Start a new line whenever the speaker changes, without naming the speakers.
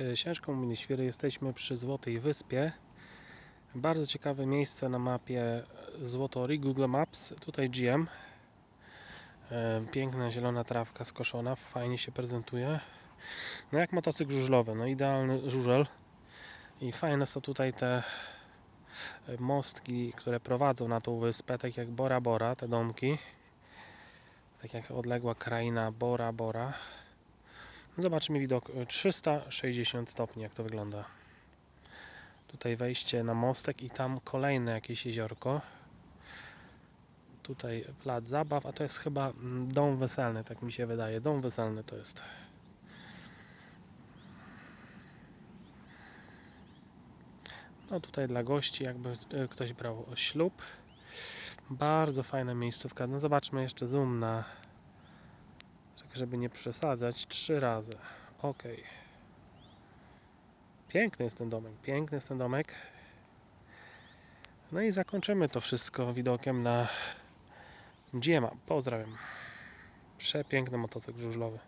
E, Ciężko mówić świry, jesteśmy przy Złotej Wyspie. Bardzo ciekawe miejsce na mapie Złotori, Google Maps. Tutaj GM. E, Piękna zielona trawka skoszona, fajnie się prezentuje. No jak motocykl żużlowy, no idealny żużel. I fajne są tutaj te e, mostki, które prowadzą na tą wyspę, tak jak Bora Bora, te domki. Tak jak odległa kraina Bora Bora. Zobaczmy widok e, 360 stopni, jak to wygląda. Tutaj wejście na mostek i tam kolejne jakieś jeziorko. Tutaj plac zabaw, a to jest chyba mm, dom weselny, tak mi się wydaje. Dom weselny to jest. No tutaj dla gości, jakby e, ktoś brał ślub. Bardzo fajna miejscówka. No zobaczmy jeszcze zoom na tak żeby nie przesadzać, trzy razy. Ok. Piękny jest ten domek, piękny jest ten domek. No i zakończymy to wszystko widokiem na Dziema. Pozdrawiam. Przepiękny motocykl żużlowy.